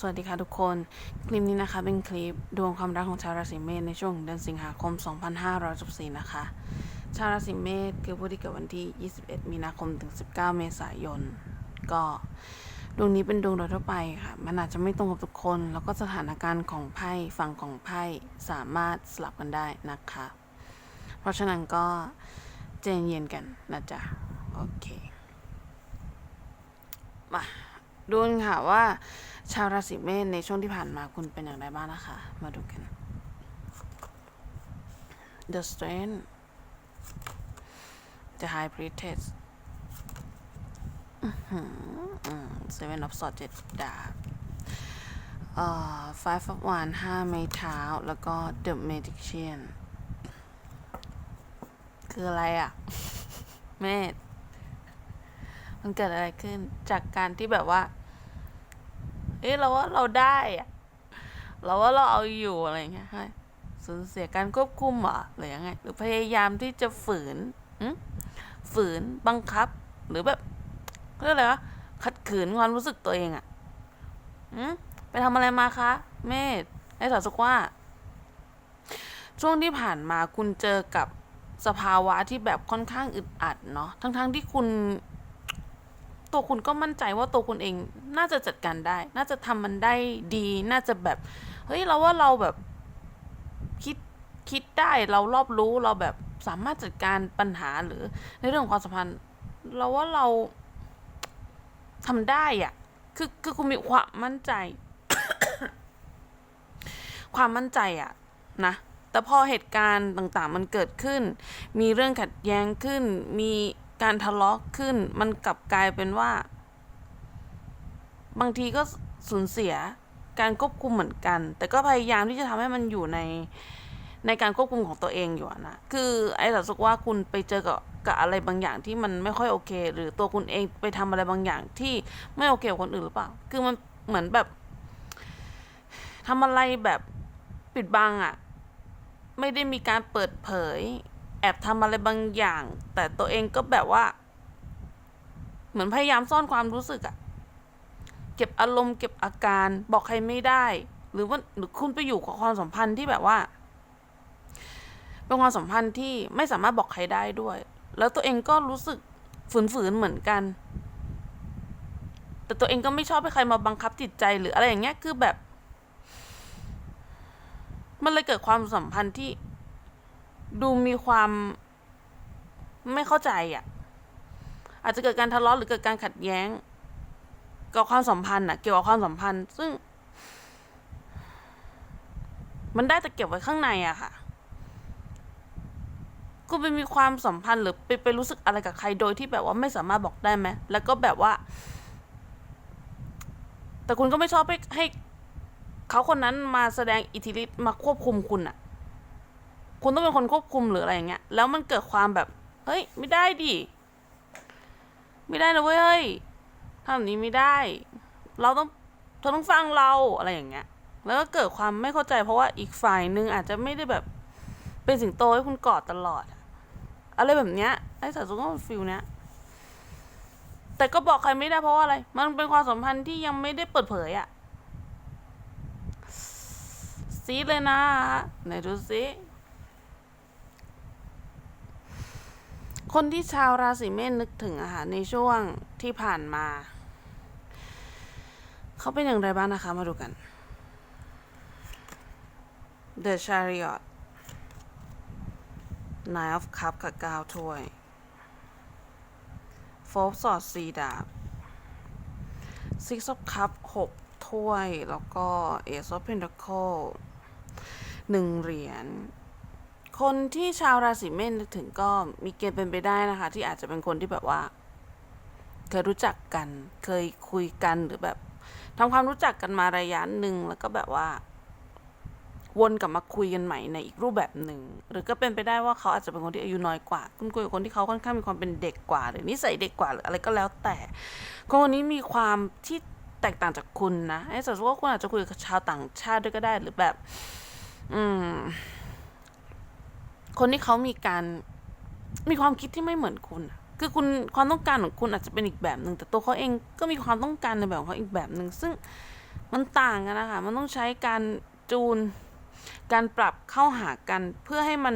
สวัสดีค่ะทุกคน คลิปนี้นะคะเป็นคลิปดวงความรักของชาวราศีเมษในช่วงเดือนสิงหาคม 2564นะคะ ชาวราศีเมษคือผู้ที่เกิดวันที่ 21 มีนาคมถึง 19 เมษายน ก็ดวงนี้เป็นดวงโดยทั่วไปค่ะ มันอาจจะไม่ตรงกับทุกคน แล้วก็สถานการณ์ของไพ่ฝั่งของไพ่สามารถสลับกันได้นะคะ เพราะฉะนั้นก็ใจนเย็นกันนะจ๊ะ โอเค มาดูกันค่ะว่า ชาวราศีเมษในช่วงที่ผ่านมาคุณเป็นอย่างไรบ้างนะคะ มาดูกัน The Strength The High Priestess Seven of Swords เจ็ดดาบเอ่อ Five of Wands ห้าไม้เท้า แล้วก็ The Magician คืออะไรอะ เมษมันเกิดอะไรขึ้นจากการที่แบบว่า เอ๊ะเราว่าเราได้อะเราว่าเราเอาอยู่อะไรเงี้ยใช่สูญเสียการควบคุมเหรอหรือยังไง หรือพยายามที่จะฝืนฝืนบังคับ หรือแบบเรียกอะไรวะขัดขืนความรู้สึกตัวเองอะอืมไปทำอะไรมาคะ เมธไอ้สาวสกว่า ช่วงที่ผ่านมาคุณเจอกับสภาวะที่แบบค่อนข้างอึดอัดเนาะทั้งๆที่คุณ ตัวคุณก็มั่นใจว่าตัวคุณเองน่าจะจัดการได้ น่าจะทำมันได้ดี น่าจะแบบเฮ้ยเราว่าเราแบบคิดคิดได้เรารอบรู้เราแบบสามารถจัดการปัญหาหรือในเรื่องของความสัมพันธ์ เราว่าเราทำได้อะคือคือคุณมีความมั่นใจ ความมั่นใจอะนะแต่พอเหตุการณ์ต่างๆ มันเกิดขึ้น มีเรื่องขัดแย้งขึ้นมี การทะเลาะขึ้นมันกลับกลายเป็นว่า บางทีก็สูญเสียการควบคุมเหมือนกัน แต่ก็พยายามที่จะทำให้มันอยู่ในในการควบคุมของตัวเองอยู่นะ คือไอ้รู้สึกว่าคุณไปเจอกับกับอะไรบางอย่างที่มันไม่ค่อยโอเค หรือตัวคุณเองไปทำอะไรบางอย่างที่ไม่โอเคกับคนอื่นหรือเปล่า คือมันเหมือนแบบทำอะไรแบบปิดบังอะ ไม่ได้มีการเปิดเผย แอบทำอะไรบางอย่าง แต่ตัวเองก็แบบว่า เหมือนพยายามซ่อนความรู้สึกอะเก็บอารมณ์เก็บอาการบอกใครไม่ได้ หรือว่าหรือคุณไปอยู่กับความสัมพันธ์ที่แบบว่าเป็นความสัมพันธ์ที่ไม่สามารถบอกใครได้ด้วย แล้วตัวเองก็รู้สึกฝืนๆเหมือนกัน แต่ตัวเองก็ไม่ชอบให้ใครมาบังคับจิตใจหรืออะไรอย่างเงี้ยคือแบบ มันเลยเกิดความสัมพันธ์ที่ ดูมีความไม่เข้าใจอะ่ะ อาจจะเกิดการทะเลาะหรือเกิดการขัดแย้งกับความสัมพันธ์อะเกี่ยวกับความสัมพันธ์ ซึ่ง มันได้แต่เก็บไว้ข้างในอะค่ะคุณไปมีความสัมพันธ์หรือไปไปรู้สึกอะไรกับใครโดยที่แบบว่าไม่สามารถบอกได้ไหมแล้วก็แบบว่า แต่คุณก็ไม่ชอบให้ให้เขาคนนั้นมาแสดงอิทธิฤทธิ์มาควบคุมคุณอะ คุณต้องเป็นคนควบคุมหรืออะไรอย่างเงี้ย แล้วมันเกิดความแบบ เฮ้ย ไม่ได้ดิ ไม่ได้นะเว้ยเฮ้ยทำแบบนี้ไม่ได้ เราต้องเธอต้องฟังเราอะไรอย่างเงี้ย แล้วก็เกิดความไม่เข้าใจเพราะว่าอีกฝ่ายนึงอาจจะไม่ได้แบบเป็นสิงโตให้คุณกอดตลอด อะไรแบบเนี้ย ไอ้สาวสุก็มันฟิลเนี้ย แต่ก็บอกใครไม่ได้เพราะว่าอะไร มันเป็นความสัมพันธ์ที่ยังไม่ได้เปิดเผยอะซีดเลยนะ ไหนดูซิ คนที่ชาวราศีเมษนึกถึงอะค่ะในช่วงที่ผ่านมา เขาเป็นอย่างไรบ้างนะคะ มาดูกัน The Chariot Nine of Cups กับ9ถ้วย Four Swords สีดาบ Six of Cups หกถ้วย แล้วก็ Ace of Pentacles หนึ่งเหรียญ คนที่ชาวราศีเมษนึกถึงก็มีเกณฑ์เป็นไปได้นะคะ ที่อาจจะเป็นคนที่แบบว่า เคยรู้จักกัน เคยคุยกันหรือแบบทำความรู้จักกันมาระยะหนึ่งแล้วก็แบบว่า วนกลับมาคุยกันใหม่ในอีกรูปแบบหนึ่งหรือก็เป็นไปได้ว่าเขาอาจจะเป็นคนที่อายุน้อยกว่า คุณคุยกับคนที่เขาค่อนข้างมีความเป็นเด็กกว่า หรือนิสัยเด็กกว่าหรืออะไรก็แล้วแต่คนคนนี้มีความที่แตกต่างจากคุณนะไอ้สมมติว่าคุณอาจจะคุยกับชาวต่างชาติด้วยก็ได้หรือแบบ อืม คนที่เขามีการมีความคิดที่ไม่เหมือนคุณ คือคุณความต้องการของคุณอาจจะเป็นอีกแบบหนึ่งแต่ตัวเขาเองก็มีความต้องการในแบบของเขาอีกแบบหนึ่งซึ่งมันต่างกันนะคะมันต้องใช้การจูน การปรับเข้าหากัน เพื่อให้มัน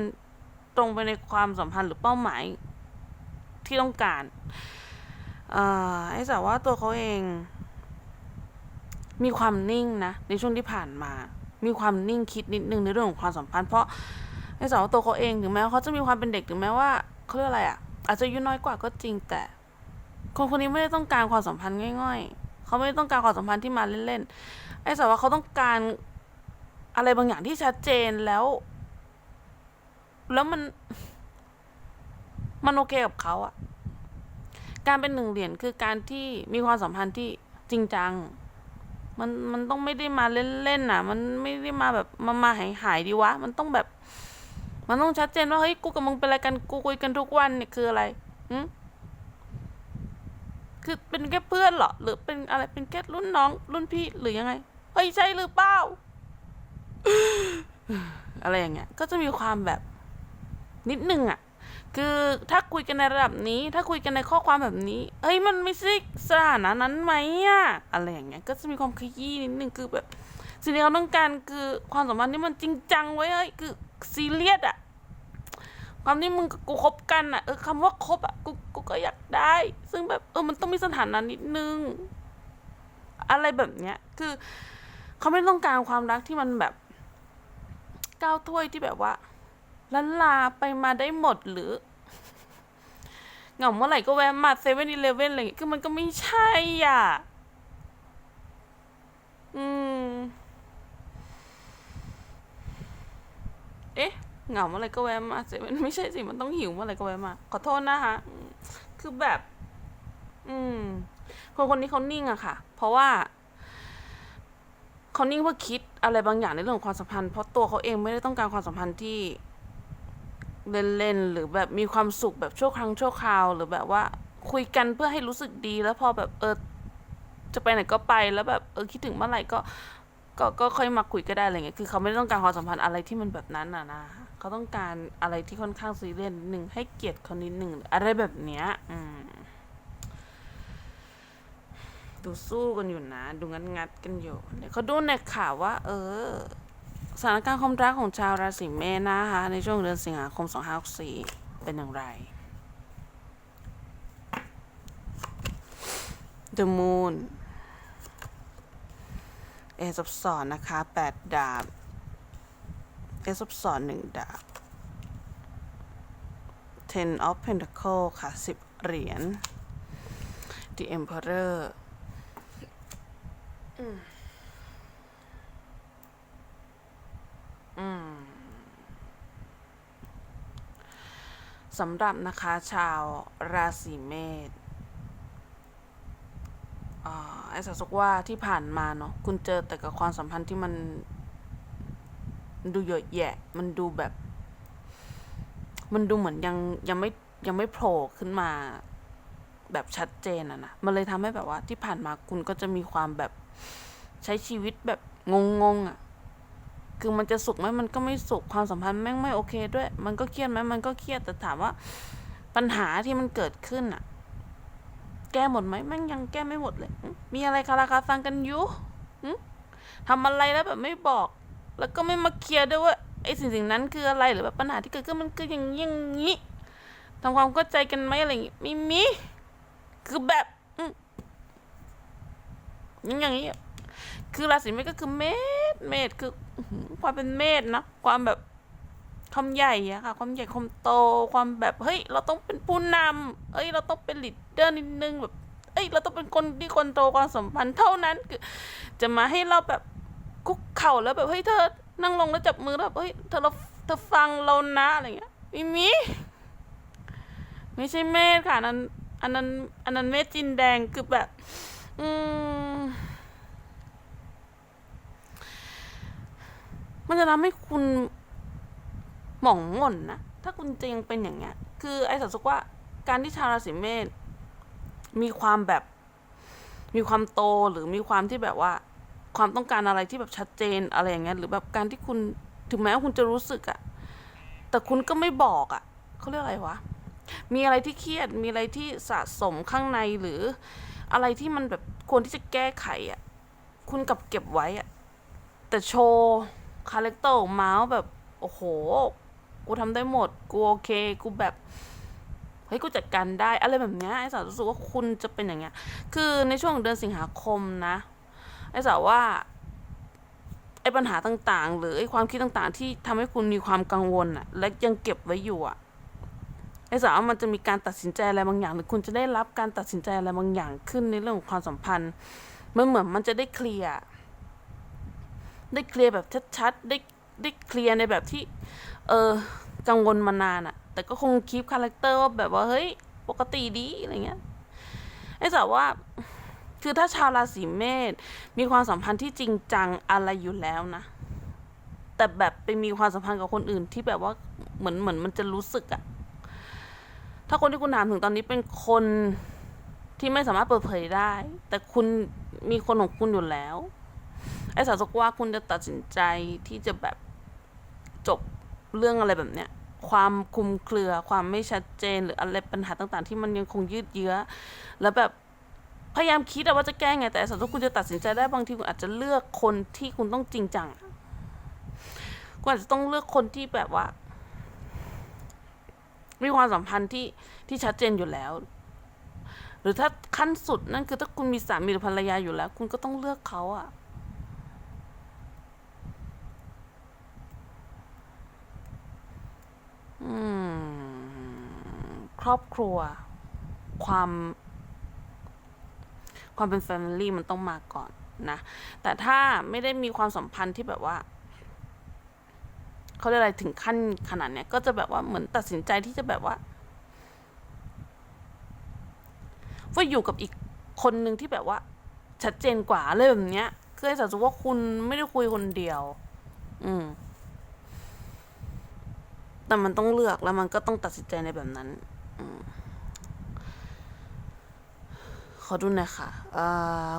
ตรงไปในความสัมพันธ์หรือเป้าหมายที่ต้องการอ่อไอ้สาวว่าตัวเขาเอง มีความนิ่งนะในช่วงที่ผ่านมา มีความนิ่งคิดนิดนึงในเรื่องของความสัมพันธ์ เพราะ ไอ้สาวว่าตัวเขาเองถึงแม้ว่าเขาจะมีความเป็นเด็กถึงแม้ว่าเขาเรียกอะไรอะ่ะ อาจจะอายุน้อยกว่าก็จริงแต่ คนคนนี้ไม่ได้ต้องการความสัมพันธ์ง่าย ๆ เขาไม่ได้ต้องการความสัมพันธ์ที่มาเล่นๆไอ้สาวว่าเขาต้องการอะไรบางอย่างที่ชัดเจนแล้ว แล้วมัน มันโอเคกับเขาอะการเป็นหนึ่งเหรียญคือการที่มีความสัมพันธ์ที่จริงจัง มันมันต้องไม่ได้มาเล่นๆน่ะ มันไม่ได้มาแบบมามาหายหายดีวะ มันต้องแบบ มันต้องชัดเจนว่าเฮ้ยกูกับมึงเป็นอะไรกันกูคุยกันทุกวันเนี่ยคืออะไรหืมคือเป็นแค่เพื่อนเหรอหรือเป็นอะไรเป็นแค่รุ่นน้อง รุ่นพี่หรือยังไงเฮ้ยใช่หรือเปล่าอะไรอย่างเงี้ย ก็จะมีความแบบ นิดนึงอะ่ะ คือถ้าคุยกันในระดับนี้ ถ้าคุยกันในข้อความแบบนี้ เฮ้ยมันไม่ใช่สถานะนั้นไหมอะ่ะอะไรอย่างเงี้ย ก็จะมีความขยี้นิดนึงคือแบบ สิ่งที่เขาต้องการคือความสัมพันธ์ที่มันจริงจังไว้เฮ้ยคือซีเรียสอะความที่มึงกับกูคบกันอะเออคำว่าคบอะกูกูก็อยากได้ ซึ่งแบบเออมันต้องมีสถานะนิดนึง อะไรแบบเนี้ย คือเขาไม่ต้องการความรักที่มันแบบก้าวถ้วยที่แบบว่าลันลาไปมาได้หมดหรือเหงาเมื่อไหร่ก็แวะมาเซเว่นอีเลฟเว่นอะไรอย่างเงี้ยคือมันก็ไม่ใช่อะ อืม เอ๊ะเหงาเมื่อไรก็แวะมาเซเว่นไม่ใช่สิมันต้องหิวเมื่อไรก็แวะมา ขอโทษนะคะคือแบบ อืม คนคนนี้เขานิ่งอะค่ะ เพราะว่าเขานิ่งเพื่อคิดอะไรบางอย่างในเรื่องของความสัมพันธ์เพราะตัวเขาเองไม่ได้ต้องการความสัมพันธ์ที่เล่นๆหรือแบบมีความสุขแบบชั่วครั้งชั่วคราว หรือแบบว่า คุยกันเพื่อให้รู้สึกดี แล้วพอแบบเออจะไปไหนก็ไปแล้วแบบเออคิดถึงเมื่อไหร่ก็ ก็ก็ค่อยมาคุยก็ได้อะไรเงี้ยคือเขาไม่ได้ต้องการความสัมพันธ์อะไรที่มันแบบนั้นน่ะนะเขาต้องการอะไรที่ค่อนข้างซีเรียสนิดนึงให้เกียรติเขานิดหนึ่งอะไรแบบเนี้ยอืมดูสู้กันอยู่นะ ดูงัดงัดกันอยู่เดี๋ยวเขาดูในข่าวว่า เออสถานการณ์ความรักของชาวราศีเมษนะคะในช่วงเดือนสิงหาคม 2564 เป็นอย่างไร The Moon เอซับสอนนะคะ 8 ดาบเอซับสอน1ดาบ Ten of Pentacle ค่ะ 10 เหรียญ The Emperor สำหรับนะคะชาวราศีเมษ ไอ้สัสกว่าที่ผ่านมาเนาะคุณเจอแต่กับความสัมพันธ์ที่มัน ดูเยอะแยะ มันดูแบบ มันดูเหมือนยังยังไม่ยังไม่โผล่ขึ้นมาแบบชัดเจนอะนะมันเลยทำให้แบบว่า ที่ผ่านมาคุณก็จะมีความแบบใช้ชีวิตแบบงงๆอะคือมันจะสุขไหมมันก็ไม่สุขความสัมพันธ์แม่งไม่โอเคด้วย มันก็เครียดไหมมันก็เครียดแต่ถามว่า ปัญหาที่มันเกิดขึ้นอะ แก้หมดไหมแม่งยังแก้ไม่หมดเลย มีอะไรคาราคาซังกันอยู่ทำอะไรแล้วแบบไม่บอก แล้วก็ไม่มาเคลียร์ด้วยว่าไอ้สิ่งสิ่งนั้นคืออะไรหรือแบบปัญหาที่เกิดขึ้นมันคืออย่างนี้อย่างนี้ทำความเข้าใจกันไหมอะไรอย่างงี้ไม่มีคือแบบอืมอย่างนี้ คือราศีเมษก็คือเมษเมษคืออื้อหือความเป็นเมษนะ ความแบบ ความใหญ่อะค่ะ ความใหญ่ความโตความแบบเฮ้ย เราต้องเป็นผู้นำเอ้ย เราต้องเป็นลีดเดอร์นิดนึงแบบ เอ้ย เราต้องเป็นคนที่คนโตความสัมพันธ์เท่านั้นคือ จะมาให้เราแบบคุกเข่าแล้วแบบเฮ้ยเธอนั่งลงแล้วจับมือแล้วแบบเฮ้ยเธอเราเธอฟังเรานะอะไรเงี้ยไม่มีไม่ใช่เมษค่ะนั้นอันนั้นอันนั้นเมษจินแดงคือแบบ อืมมันจะทำให้คุณ หม่องหม่นนะถ้าคุณจะยังเป็นอย่างเงี้ย คือไอ้สัสุกว่าการที่ชาวราศีเมษมีความแบบ มีความโตหรือมีความที่แบบว่า ความต้องการอะไรที่แบบชัดเจนอะไรอย่างเงี้ยหรือแบบการที่คุณถึงแม้ว่าคุณจะรู้สึกอะแต่คุณก็ไม่บอกอะเขาเรียกอะไรวะมีอะไรที่เครียดมีอะไรที่สะสมข้างในหรืออะไรที่มันแบบควรที่จะแก้ไขอะคุณกลับเก็บไว้อะแต่โชว์คาแรคเตอร์ออกมาว่าแบบ โอ้โห กูทำได้หมด กูโอเค กูแบบเฮ้ยกูจัดการได้อะไรแบบเนี้ยไอ้สาวรู้สึกว่าคุณจะเป็นอย่างเงี้ย คือในช่วงเดือนสิงหาคมนะไอ้สาวว่าไอ้ปัญหาต่างๆ หรือไอ้ความคิดต่างๆ ที่ทำให้คุณมีความกังวลอะและยังเก็บไว้อยู่อะไอ้สาวว่ามันจะมีการตัดสินใจอะไรบางอย่าง หรือคุณจะได้รับการตัดสินใจอะไรบางอย่างขึ้นในเรื่องของความสัมพันธ์มันเหมือนมันจะได้เคลียร์ได้เคลียร์แบบชัดๆได้ได้เคลียร์ในแบบที่ เออ กังวลมานานอะแต่ก็คงคีปคาแรคเตอร์ว่าแบบว่าเฮ้ย ปกติดีอะไรเงี้ยไอ้สาวว่าคือถ้าชาวราศีเมษมีความสัมพันธ์ที่จริงจังอะไรอยู่แล้วนะ แต่แบบไปมีความสัมพันธ์กับคนอื่นที่แบบว่าเหมือนเหมือนมันจะรู้สึกอะถ้าคนที่คุณถามถึงตอนนี้เป็นคนที่ไม่สามารถเปิดเผยได้ แต่คุณมีคนของคุณอยู่แล้ว ไอ้สาวสกว่าคุณจะตัดสินใจที่จะแบบจบ เรื่องอะไรแบบเนี้ยความคลุมเครือความไม่ชัดเจนหรืออะไรปัญหาต่าง ๆ ที่มันยังคงยืดเยื้อ แล้วแบบพยายามคิดว่าจะแก้ไง แต่ไอ้สาวสกคุณจะตัดสินใจได้บางทีคุณอาจจะเลือกคนที่คุณต้องจริงจังคุณอาจจะต้องเลือกคนที่แบบว่า มีความสัมพันธ์ที่ที่ชัดเจนอยู่แล้ว หรือถ้าขั้นสุดนั่นคือถ้าคุณมีสามีหรือภรรยาอยู่แล้ว คุณก็ต้องเลือกเขาอะ อืม ครอบครัว ความ ความเป็นแฟมิลี่มันต้องมาก่อนนะ แต่ถ้าไม่ได้มีความสัมพันธ์ที่แบบว่าเขาเรียกอะไรถึงขั้นขนาดเนี้ยก็จะแบบว่าเหมือนตัดสินใจที่จะแบบว่า ว่าอยู่กับอีกคนหนึ่งที่แบบว่า ชัดเจนกว่าอะไรแบบเนี้ยคือไอ้สาวสุว่าคุณไม่ได้คุยคนเดียว อืม แต่มันต้องเลือกแล้วมันก็ต้องตัดสินใจในแบบนั้นอขอดูหน่อยค่ะ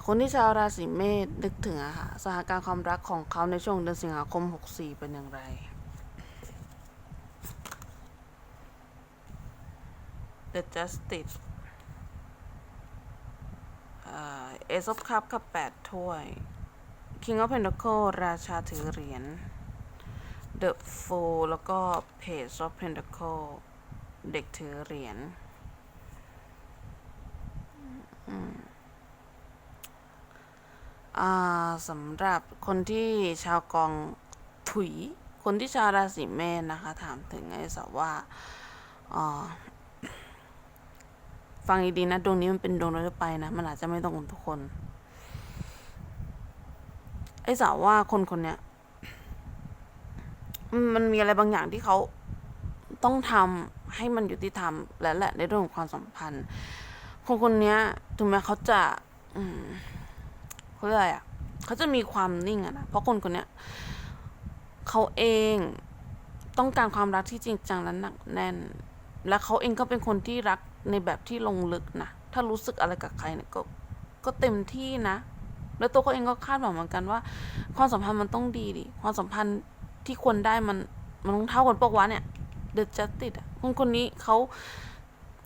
คนที่ชาวราศีเมษนึกถึงอะค่ะสถานการณ์ความรักของเขาในช่วงเดือนสิงหาคม 64 เป็นอย่างไร The Justice เอ่อ Ace of Cup กับ 8 ถ้วย King of Pentacle ราชาถือเหรียญ The Fool แล้วก็ Page of Pentacle เด็กถือเหรียญสำหรับคนที่ชาวกองถุย คนที่ชาวราศีเมษนะคะ ถามถึงไอ้สาวว่าอ่าฟังดีๆนะดวงนี้มันเป็นดวงโดยทั่วไปนะ มันอาจจะไม่ตรงกับทุกคน ไอ้สาวว่าคนคนเนี้ย มันมีอะไรบางอย่างที่เขาต้องทำให้มันยุติธรรม และแหละในเรื่องของความสัมพันธ์ คนคนนี้ถึงแม้เขาจะอืมเขาเรียกอะไรอะเขาจะมีความนิ่งอะนะเพราะคนคนเนี้ยเขาเองต้องการความรักที่จริงจังและหนักแน่น และเขาเองก็เป็นคนที่รักในแบบที่ลงลึกนะถ้ารู้สึกอะไรกับใครเนี่ยก็ก็เต็มที่นะ แล้วตัวเขาเองก็คาดหวังเหมือนกันว่า ความสัมพันธ์มันต้องดีดิความสัมพันธ์ ที่ควรได้มันมันต้องเท่ากันปกวะเนี่ยเดอะจัสติดอะคนคนนี้เขา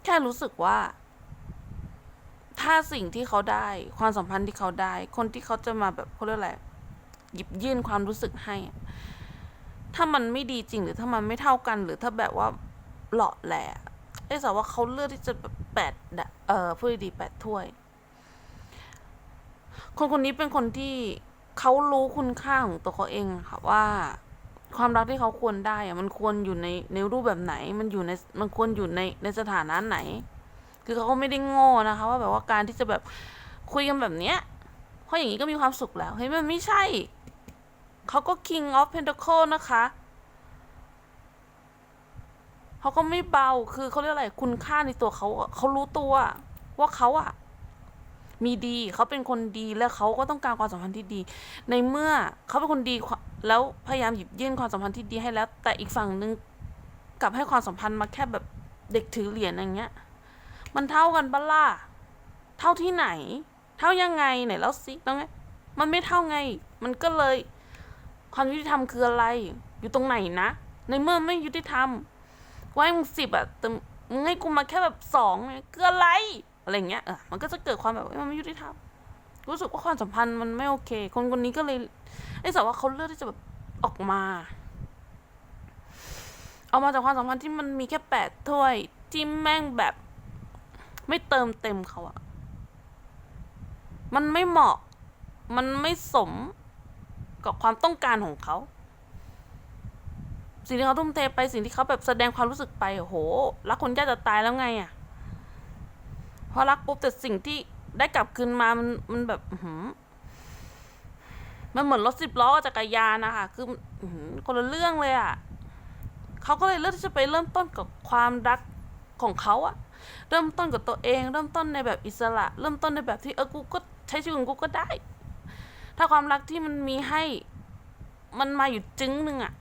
แค่รู้สึกว่า ถ้าสิ่งที่เขาได้ ความสัมพันธ์ที่เขาได้ คนที่เขาจะมาแบบเขาเรียกอะไรหยิบยื่นความรู้สึกให้ ถ้ามันไม่ดีจริงหรือถ้ามันไม่เท่ากัน หรือถ้าแบบว่าหลาะแหละไอ้สาวว่าเขาเลือกที่จะแบบแปดเอ่อพูดดีแปดถ้วย คนคนนี้เป็นคนที่เขารู้คุณค่าของตัวเขาเองอะค่ะว่า ความรักที่เขาควรได้อะมันควรอยู่ในในรูปแบบไหน มันอยู่ในมันควรอยู่ในในสถานะไหน คือเขาก็ไม่ได้โง่นะคะ ว่าแบบว่าการที่จะแบบคุยกันแบบเนี้ยเพราะอย่างนี้ก็มีความสุขแล้วเฮ้ยมันไม่ใช่ เขาก็ King of Pentacle นะคะเขาก็ไม่เบาคือเขาเรียกอะไรคุณค่าในตัวเขาเขารู้ตัว ว่าเขาอะ มีดีเขาเป็นคนดีและเขาก็ต้องการความสัมพันธ์ที่ดี ในเมื่อเขาเป็นคนดีแล้วพยายามหยิบยื่นความสัมพันธ์ที่ดีให้แล้ว แต่อีกฝั่งหนึ่งกลับให้ความสัมพันธ์มาแค่แบบเด็กถือเหรียญอย่างเงี้ย มันเท่ากันปะล่ะเท่าที่ไหน เท่ายังไงไหนแล้วสิต้องไงมันไม่เท่าไง มันก็เลย ความยุติธรรมคืออะไร อยู่ตรงไหนนะ ในเมื่อไม่ยุติธรรมกูให้มึงสิบอะแต่มึงให้กูมาแค่แบบสองเนี่ยคืออะไร อะไรเงี้ยเออมันก็จะเกิดความแบบมันไม่ยุติธรรมรู้สึกว่าความสัมพันธ์มันไม่โอเค คนคนนี้ก็เลยไอ้สาวว่าเขาเลือกที่จะแบบออกมา เอามาจากความสัมพันธ์ที่มันมีแค่แปดถ้วยที่แม่งแบบ ไม่เติมเต็มเขาอะมันไม่เหมาะ มันไม่สมกับความต้องการของเขา สิ่งที่เขาทุ่มเทไปสิ่งที่เขาแบบแสดงความรู้สึกไปโอ้โหรักคนยากจะตายแล้วไงอะ พอรักปุ๊บแต่สิ่งที่ได้กลับคืนมามันมันแบบหือมันเหมือนรถสิบล้อจักรยานนะคะคือคนละเรื่องเลยอะเขาก็เลยเลือกที่จะไปเริ่มต้นกับความรักของเขาอะเริ่มต้นกับตัวเอง เริ่มต้นในแบบอิสระ เริ่มต้นในแบบที่เออกูก็ใช้ชีวิตของกูก็ได้ ถ้าความรักที่มันมีให้ มันมาอยู่จึงหนึ่งอะ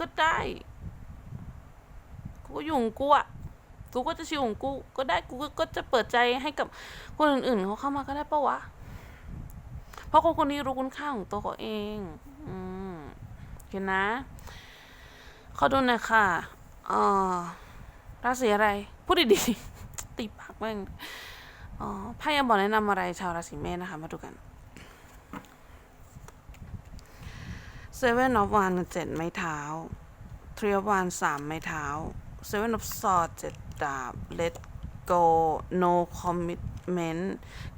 ก็ได้กูอยู่ของกูอะ กูก็จะชิวของกูก็ได้กูก็จะเปิดใจให้กับคนอื่นๆเขาเข้ามาก็ได้ปะวะ เพราะคนคนนี้รู้คุณค่าของตัวเขาเอง อืมโอเคนะขอดูหน่อยค่ะเออราศีอะไร พูดดีๆ ตีปากแม่งอ๋อไพ่ยังบอกแนะนำอะไรชาวราศีเมษนะคะ มาดูกัน Seven of Wands เจ็ดไม้เท้า Three of Wands สามไม้เท้า Seven of Swords เจ็ด ดาบ Let go no commitment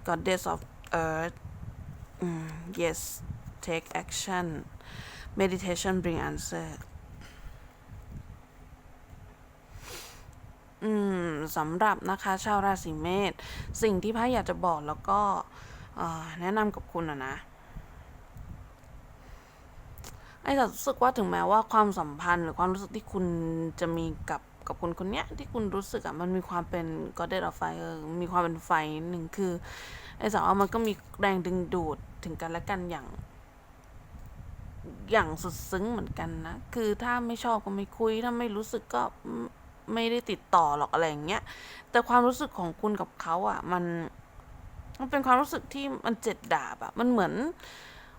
Goddess of Earth Yes take action meditation bring answer สำหรับนะคะชาวราศีเมษสิ่งที่ไพ่อยากจะบอกแล้วก็แนะนำกับคุณอะนะไอ้แต่รู้สึกว่าถึงแม้ว่าความสัมพันธ์หรือความรู้สึกที่คุณจะมีกับ กับคนคนเนี้ยที่คุณรู้สึกอะมันมีความเป็น g o d d e s of fire มีความเป็นไฟนิดหนึ่งคือไอ้สาวมันก็มีแรงดึงดูดถึงกันและกันอย่าง อย่างสุดซึ้งเหมือนกันนะ คือถ้าไม่ชอบก็ไม่คุย ถ้าไม่รู้สึกก็ไม่ได้ติดต่อหรอกอะไรอย่างเงี้ย แต่ความรู้สึกของคุณกับเขาอะมัน มันเป็นความรู้สึกที่มันเจ็ดดาบอะมันเหมือน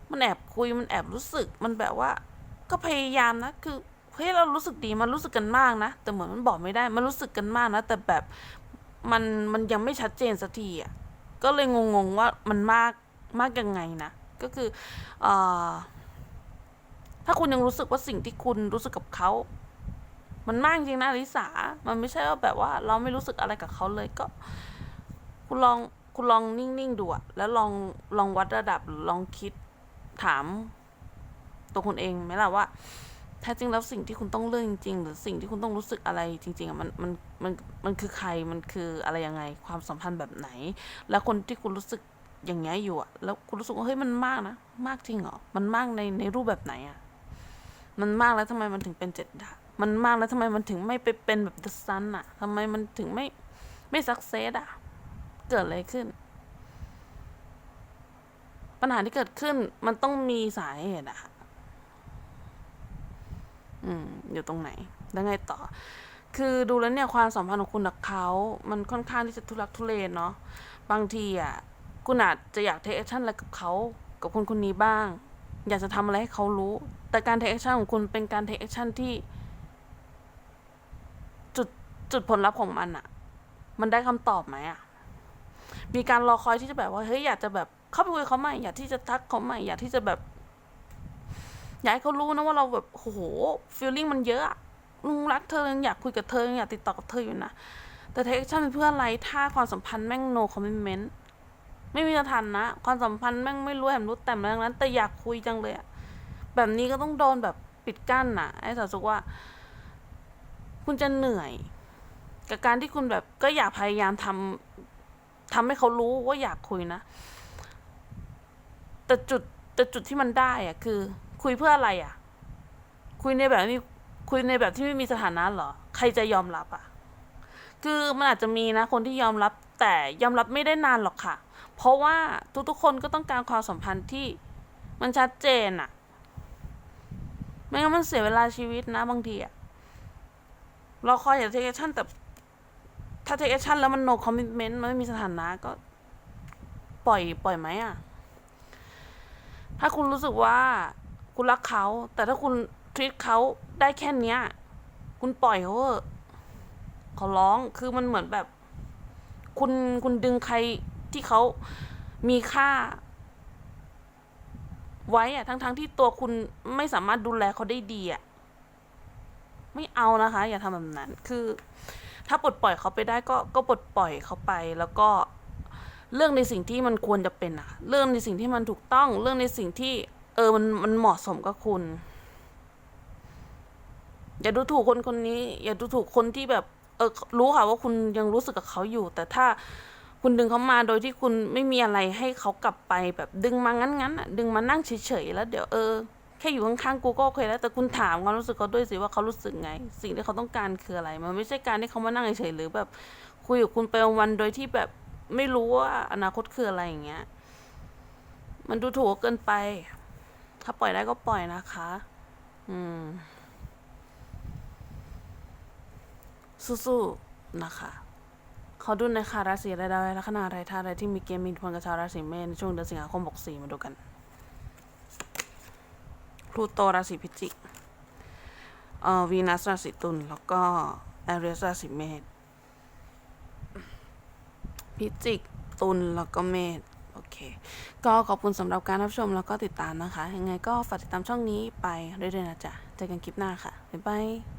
มันแอบคุย มันแอบรู้สึก มันแบบว่า ก็พยายามนะ คือ ฮ้ยเรารู้สึกดีมันรู้สึกกันมากนะ แต่เหมือนมันบอกไม่ได้ มันรู้สึกกันมากนะ แต่แบบมันมันยังไม่ชัดเจนสักทีอะก็เลยงงๆว่ามันมากมากยังไงนะก็คืออถ้าคุณยังรู้สึกว่าสิ่งที่คุณรู้สึกกับเขามันมากจริงนะอลิสา มันไม่ใช่ว่าแบบว่า เราไม่รู้สึกอะไรกับเขาเลยก็ คุณลองคุณลองนิ่งๆดูอะแล้วลองลองวัดระดับหรือลองคิดถามตัวคุณเองไหมล่ะว่า แท้จริงแล้วสิ่งที่คุณต้องเลือกจริงๆ หรือสิ่งที่คุณต้องรู้สึกอะไรจริงๆอะมันมันมันมันคือใครมันคืออะไรยังไง ความสัมพันธ์แบบไหน แล้วคนที่คุณรู้สึกอย่างเงี้ยอยู่อะแล้วคุณรู้สึกว่าเฮ้ยมันมากนะมากจริงเหรอมันมากในในรูปแบบไหนอะมันมากแล้วทำไมมันถึงเป็นเจ็ดดามันมากแล้วทำไมมันถึงไม่ไปเป็นแบบ the sun อะทำไมมันถึงไม่ไม่สักเซสอะเกิดอะไรขึ้น ปัญหาที่เกิดขึ้นมันต้องมีสาเหตุอะ อืมอยู่ตรงไหน แล้วไงต่อ คือดูแล้วเนี่ยความสัมพันธ์ของคุณกับเขามันค่อนข้างที่จะทุรักทุเลเนาะ บางทีอะคุณอาจจะอยากเทคแอคชั่นอะไรกับเขากับคนคนนี้บ้าง อยากจะทำอะไรให้เขารู้ แต่การเทคแอคชั่นของคุณเป็นการเทคแอคชั่นที่ จุดจุดผลลัพธ์ของมันอะมันได้คำตอบไหมอะมีการรอคอยที่จะแบบว่าเฮ้ยอยากจะแบบเข้าไปคุยเขาใหม่อยากที่จะทักเขาใหม่อยากที่จะแบบ อยากให้เขารู้นะว่าเราแบบโอ้โหฟีลลิ่งมันเยอะอะลุงรักเธอยังอยากคุยกับเธอยังอยากติดต่อกับเธออยู่นะ แต่เทคชั่นเป็นเพื่ออะไรถ้าความสัมพันธ์แม่ง no commitment ไม่มีสถานะ ความสัมพันธ์แม่งไม่รู้แหมรู้แต่เรื่องนั้น แต่อยากคุยจังเลยอะแบบนี้ก็ต้องโดนแบบปิดกั้นน่ะไอ้สาวสุกว่า คุณจะเหนื่อย กับการที่คุณแบบก็อยากพยายามทำทำให้เขารู้ว่าอยากคุยนะ แต่จุดแต่จุดที่มันได้อะคือ คุยเพื่ออะไรอะคุยในแบบมีคุยในแบบที่ไม่มีสถานะเหรอ ใครจะยอมรับอะคือมันอาจจะมีนะคนที่ยอมรับแต่ยอมรับไม่ได้นานหรอกค่ะ เพราะว่าทุกๆคนก็ต้องการความสัมพันธ์ที่มันชัดเจนอะไม่งั้นมันเสียเวลาชีวิตนะบางทีอะเราคอยอยากเทคแอคชั่นแต่ถ้าเทคแอคชั่นแล้วมัน no commitment มันไม่มีสถานะก็ปล่อยปล่อยไหมอะ ถ้าคุณรู้สึกว่า คุณรักเขา แต่ถ้าคุณทรีตเขาได้แค่เนี้ย คุณปล่อยเขาเถอะขอร้องคือมันเหมือนแบบ คุณคุณดึงใครที่เขามีค่า ไว้อะทั้งๆที่ตัวคุณไม่สามารถดูแลเขาได้ดีอะไม่เอานะคะ อย่าทำแบบนั้น คือ ถ้าปลดปล่อยเขาไปได้ก็ก็ปลดปล่อยเขาไป แล้วก็เรื่องในสิ่งที่มันควรจะเป็นอะเรื่องในสิ่งที่มันถูกต้อง เรื่องในสิ่งที่ ออมันมันเหมาะสมกับคุณ อย่าดูถูกคนคนนี้ อย่าดูถูกคนที่แบบ เออ รู้ค่ะว่าคุณยังรู้สึกกับเขาอยู่ แต่ถ้าคุณดึงเขามาโดยที่คุณไม่มีอะไรให้เขากลับไปแบบดึงมางั้นๆอะดึงมานั่งเฉยๆแล้ว เดี๋ยวเออแค่อยู่ข้างๆกูก็โอเคแล้วแต่คุณถามความรู้สึกเขาด้วยสิว่าเขารู้สึกไง สิ่งที่เขาต้องการคืออะไร มันไม่ใช่การที่เขามานั่งเฉยๆหรือแบบ คุยกับคุณไปวันโดยที่แบบไม่รู้ว่าอนาคตคืออะไรอย่างเงี้ย มันดูถูกเกินไป ถ้าปล่อยได้ก็ปล่อยนะคะ อืม สู้ๆ นะคะขอดูในค่ะราศีอะไรดาวอะไรลัคนาอะไรท่าอะไรที่มีเกณฑ์มีผลกับชาวราศีเมษในช่วงเดือนสิงหาคม64มาดูกันพลูโตราศีพิจิกเอ่อวีนัสราศีตุลแล้วก็แอเรียสราศีเมษพิจิกตุลแล้วก็เมษโอเค ก็ขอบคุณสำหรับการรับชมแล้วก็ติดตามนะคะ ยังไงก็ฝากติดตามช่องนี้ไปเรื่อยๆนะจ๊ะเจอกันคลิปหน้าค่ะ บ๊ายบาย